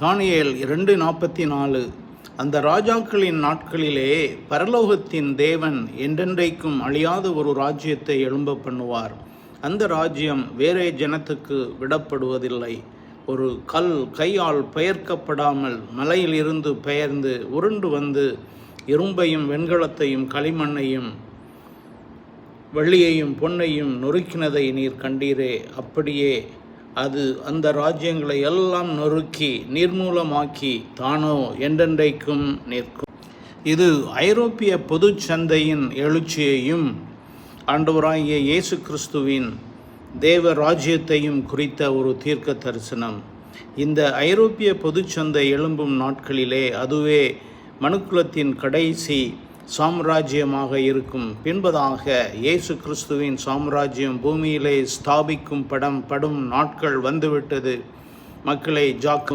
தானியேல் இரண்டு நாற்பத்தி நாலு. அந்த ராஜாக்களின் நாட்களிலே பரலோகத்தின் தேவன் என்றென்றைக்கும் அழியாத ஒரு ராஜ்யத்தை எழும்ப பண்ணுவார். அந்த ராஜ்யம் வேறே ஜனத்துக்கு விடப்படுவதில்லை. ஒரு கல் கையால் பெயர்க்கப்படாமல் மலையிலிருந்து பெயர்ந்து உருண்டு வந்து இரும்பையும் வெண்கலத்தையும் களிமண்ணையும் வெள்ளியையும் பொன்னையும் நொறுக்கினதை நீர் கண்டீரே அப்படியே அது அந்த ராஜ்யங்களை எல்லாம் நொறுக்கி நிர்மூலமாக்கி தானோ என்றென்றைக்கும் நிற்கும். இது ஐரோப்பிய பொதுச் சந்தையின் எழுச்சியையும் ஆண்டவராகிய இயேசு கிறிஸ்துவின் தேவ ராஜ்யத்தையும் குறித்த ஒரு தீர்க்க தரிசனம் இந்த ஐரோப்பிய பொதுச்சந்தை எழும்பும் நாட்களிலே அதுவே மனுக்குலத்தின் கடைசி சாம்ராஜ்யமாக இருக்கும். பின்பதாக இயேசு கிறிஸ்துவின் சாம்ராஜ்யம் பூமியிலே ஸ்தாபிக்கும் படம் படும் நாட்கள் வந்துவிட்டது. மக்களை ஜாக்கு